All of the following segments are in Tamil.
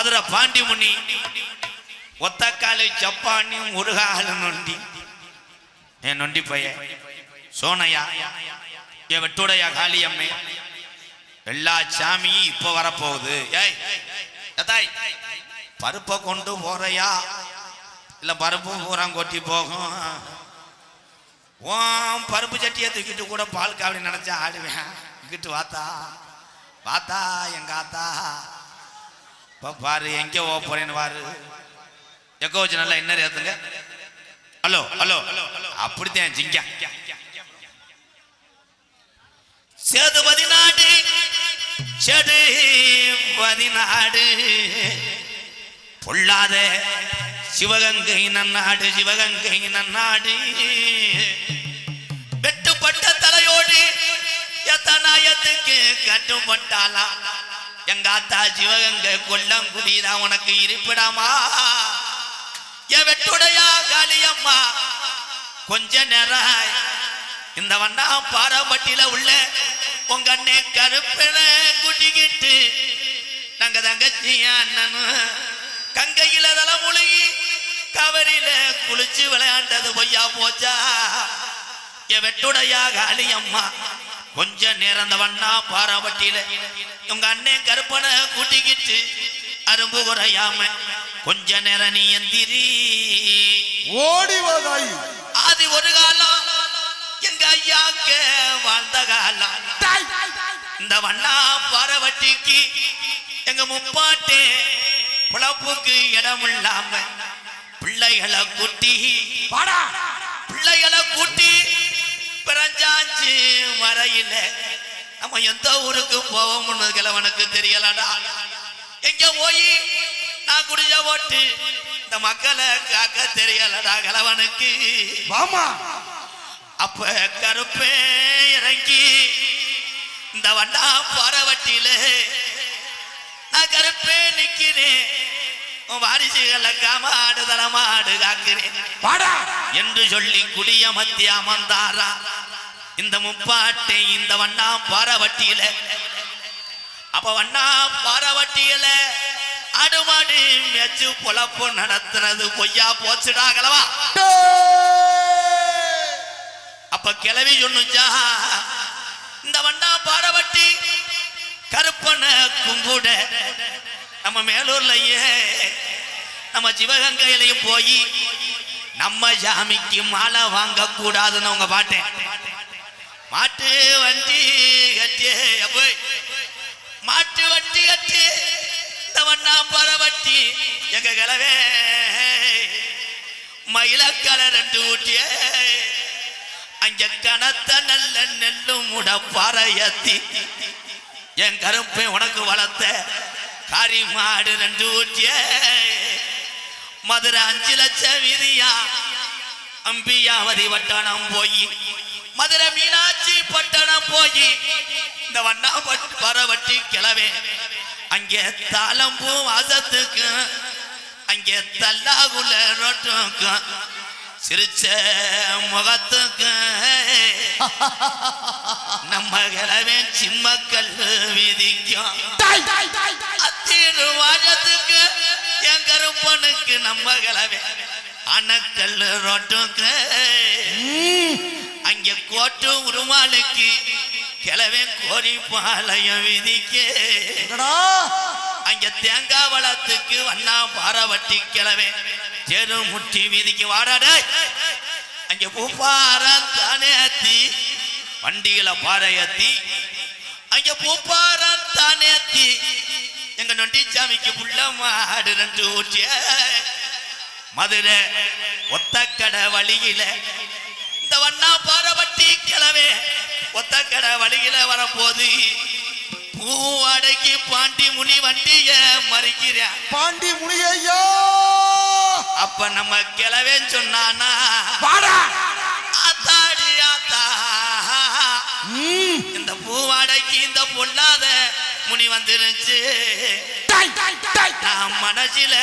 மதுர பாண்டிமுனி ஒத்தக்காலு ஜப்பானி முருகாலு நொண்டி. என் நொண்டி பைய? சோனையா? என் வெட்டுடையா காளியம்மை எல்லா சாமியும் இப்ப வரப்போகுது. ஏய் தாய் பருப்பை கொண்டு போறையா? இல்ல பருப்பும் பூரா கொட்டி போகும். ஓம் பருப்பு சட்டியை தூக்கிட்டு கூட பால் காவடி நினைச்சா ஆடுவேன். இங்கிட்டு வாத்தா. வாத்தா எங்க ஆத்தா. இப்போ பாரு எங்கே ஓ போறேன்னு பாரு. எக்கோ வச்சு நல்லா என்ன ஏத்துங்க. ஹலோ ஹலோ அப்படித்தான் ஜிங்க. சேது பதினாடு செடு பதினாடு பொல்லாத சிவகங்கை நன்னாடு சிவகங்கை நன்னாடு. வெட்டுப்பட்ட தலையோடு எத்தனாயத்துக்கு கட்டுப்பட்டாலா எங்க ஆத்தா சிவகங்கை கொல்லங்குடிதான் உனக்கு இருப்பிடமா? என் வெட்டுடையா காளியம்மா கொஞ்ச நேரம் இந்த வண்ணா பாரம்பட்டியில உள்ள உங்க அண்ணே கருப்பின குட்டிக்கிட்டு நாங்க தங்கச்சி அண்ணனும் கங்கையில தலை முழுகி கவரில குளிச்சு விளையாண்டது பொய்யா போச்சா? என் வெட்டுடையா காளியம்மா கொஞ்ச நேரம் அந்த வண்ணா பாராவட்டியில உங்க அண்ணன் கருப்பனை கூட்டிக்கிட்டு அரும்பு குறையாம கொஞ்ச நேரம் நீ எந்திரி. ஓடி வாதாய் அது ஒரு காலம் எங்க ஐயாக்க வாழ்ந்த காலம். இந்த வண்ணா பாரவட்டிக்கு எங்க முப்பாட்டே புழப்புக்கு இடம் இல்லாம பிள்ளைகளை கூட்டி பிள்ளைகளை கூட்டி பிறஞ்சாச்சு வரையில நம்ம எந்த ஊருக்கு போவோம்னு கிழவனுக்கு தெரியலடா. எங்க போய்? நான் குடிச்ச ஓட்டு இந்த மக்களை காக்க தெரியலடா கிழவனுக்கு வாமா. அப்ப கருப்பே இறங்கி இந்த வண்டா பாரவட்டியில நான் கருப்பே நிக்கிறேன். உன் வாரிசுகளை காமாடு தரமாடு காக்கிறேன் என்று சொல்லி குடிய மத்திய அமர்ந்தாரா. இந்த முப்பாட்டை இந்த வண்ணா பாரவட்டியில. அப்ப வண்ணா பாரவட்டியில அடுமாடு மேச்சு பொழப்பு நடத்துறது பொய்யா போச்சுடாகலவா அப்ப கிளவி சொன்னுச்சா இந்த வண்ணா பாரவட்டி கருப்பன கும்புட நம்ம மேலூர்லயே நம்ம சிவகங்கையிலையும் போய் நம்ம ஜாமிக்கு மாலை வாங்க கூடாதுன்னு உங்க பாட்டேன். மாட்டு வண்டி கட்டி போய் மாட்டு வண்டி கட்டி இந்த வண்ணா பரவட்டி எங்க கிளவே மயிலக்கலை ரெண்டு ஊட்டியே அங்க கனத்த நல்ல நெல்லும் முட பறையத்தி என் கருப்பை உனக்கு வளர்த்த காரி மாடு ரெண்டு ஊட்டிய. மதுரை அஞ்சு லட்சம் விதியா அம்பியாவதி வட்டானம் போய் மதுரை மீனாட்சி பட்டணம் போய் இந்த வண்ணா பரவட்டி கிளவே. அங்கே தாளம்பூ வாசத்துக்கு அங்கே தல்லாகுல ரோட்டுக்கு சிரிச்ச முகத்துக்கு. நம்ம கிளவே சிம்மக்கல் வீதிக்கும். அத்தீரு வாழத்துக்கு என் கருப்பனுக்கு நம்ம கிளவே. அணக்கல் ரோட்டுக்கு அங்க கோட்டு உருமாலுக்கு கிளவே கோரி பாளையம் வீதிக்கு. அங்க தேங்காய் வளத்துக்கு வண்ணா பாரவட்டி கிளவே தெரு முட்டி வீதிக்கு. வாடாடே அங்க பூப்பாரம் தானே அத்தி. வண்டியில பாறையத்தி அங்க பூப்பாரம் தானே அத்தி. எங்க நொண்டிச்சாமிக்கு புள்ள மாடு ரெண்டு ஊற்றிய மதுரை ஒத்தக்கடை வழியில இந்த வண்ணா பாரவட்டி கிளவே ஒத்தக்கடை வழியில வரும்போது பூவாடைக்கு பாண்டி முனி வண்டிய மறிக்கிறேன் பாண்டி முனியையா அப்ப நம்ம கிளவேன்னு சொன்னானா ஆத்தாடி ஆத்தா. இந்த பூவாடைக்கு இந்த பொல்லாத முனி வந்துருச்சு. Die, die, die. நான் மனசில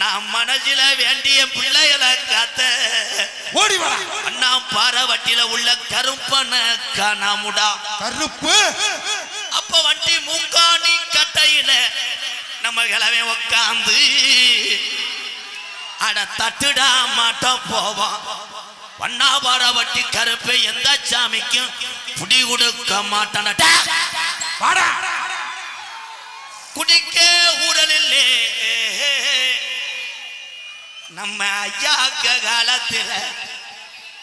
நான் மனசில வேண்டிய பிள்ளைகளை காத்த. ஓடி வா. அண்ணா பாரவட்டில உள்ள கருப்பன காணாமுடா கருப்பு. அப்ப வண்டி மூக்காணி கட்டையில நம்ம கிழமை உட்காந்து அட தட்டுடா மாட்ட போவான் வண்ணாபார வட்டி கருப்பை எந்த சாமிக்கும் புடி கொடுக்க மாட்டானடா. குடிக்க உடலில்லே நம்ம ஐயாக்க காலத்துல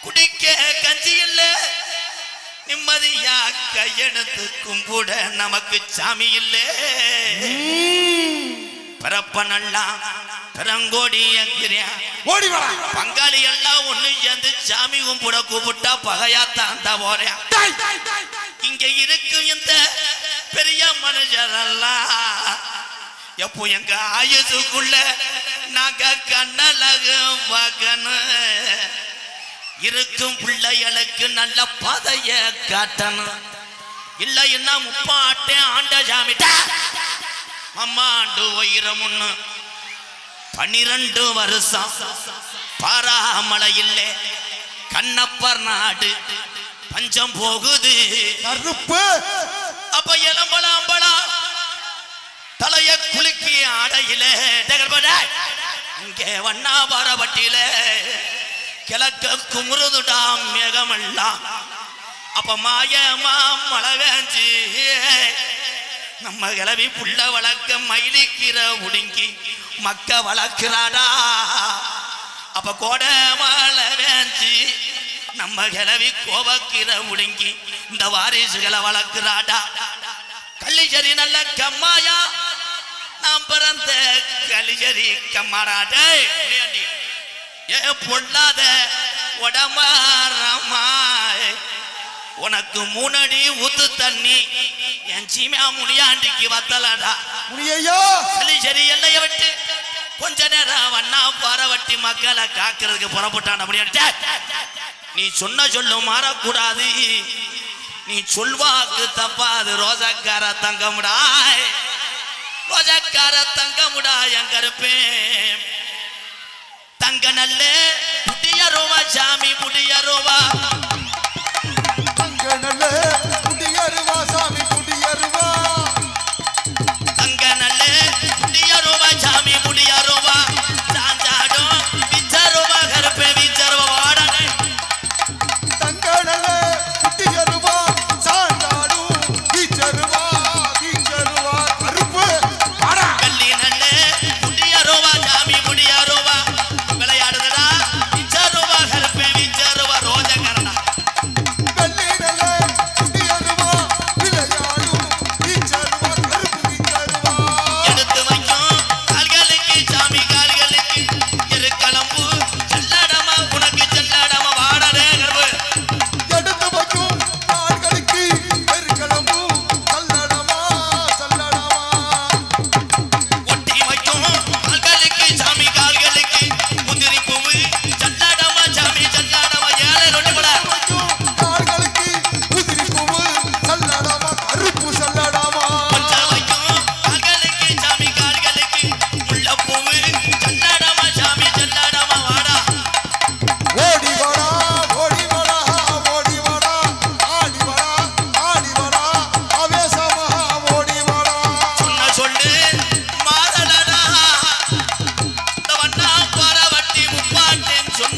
குடிக்க கஞ்சி இல்ல. நிம்மதியா கையெடுத்து கும்பிட நமக்கு சாமி இல்லே. பிறப்ப நல்லா பிறங்கோடி ஓடி வாடா. பங்காளி எல்லாம் ஒண்ணு சேர்ந்து சாமி கும்பிட கூப்பிட்டா போறேன் டேய் டேய் டேய். இங்க இருக்கும் இந்த பெரிய மனுஷரெல்லாம். எப்போ எங்க ஆயுசுக்குள்ள நாங்க கண்ணலக பார்க்கணும் இருக்கும் பிள்ளைகளுக்கு நல்ல பதைய காட்டணும். இல்லைன்னா முப்பாட்டே ஆண்ட சாமிட்டா அம்மாண்டு உயிரம் ஒண்ணு பனிரெண்டு வருஷம் பாராமலை இல்லை கண்ணப்பர் நாடு பஞ்சம் போகுது. கருப்பு! அப்ப அம்பளா தலைய குலுக்கி ஆடையில. டகர்பட இங்கே வண்ணாபாரபட்டியில கிழக்க குமுறுதுடாம் மேகமெல்லாம் அப்ப மாயமா மழை வேஞ்சு நம்ம கிளவி புள்ள வளர்க்க மயிலிக்கிற உடுங்கி மக்க வளர்க்கிறாடா. அப்ப கோடை மழை நம்ம கிளவி கோபக்கிற முடுங்கி இந்த வாரிசுகளை வளர்க்கிறாடா. கள்ளிச்சரி நல்ல கம்மாயா. பிறந்த கலிஜரி கம்மாடாடே ஏ பொல்லாத உடமாறமாய் உனக்கு மூணடி ஊத்து தண்ணி என் சீமியா முனியாண்டிக்கு வத்தலடா. முனியையோ. சரி சரி எல்லைய விட்டு கொஞ்ச நேரம் வண்ணா பாரவட்டி மக்களை காக்கிறதுக்கு புறப்பட்டான் அப்படின்ட்டு நீ சொன்ன சொல்லு மாறக்கூடாது. நீ சொல்வாக்கு தப்பாது ரோஜாக்கார தங்கமுடாய் ரோஜாக்கார தங்கமுடா என் தங்க நல்ல முடியருவா சாமி முடியருவா தங்க நல்ல குடியருவா சாமி.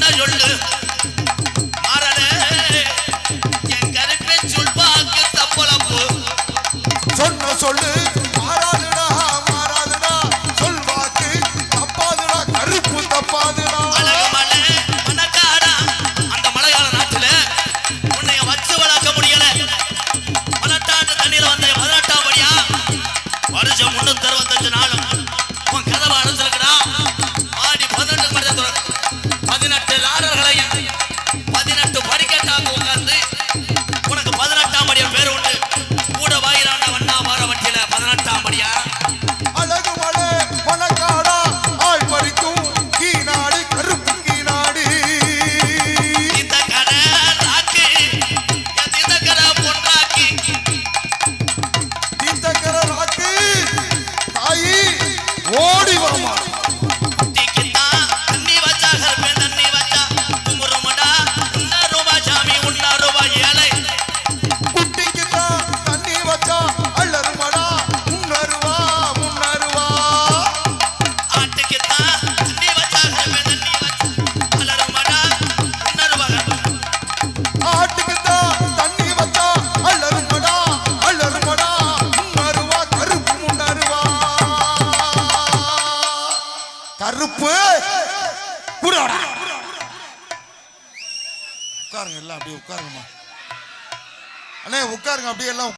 முப்பாட்டேன் சொல்லு. உட்காருங்க அப்படியே அப்படியே எல்லாம்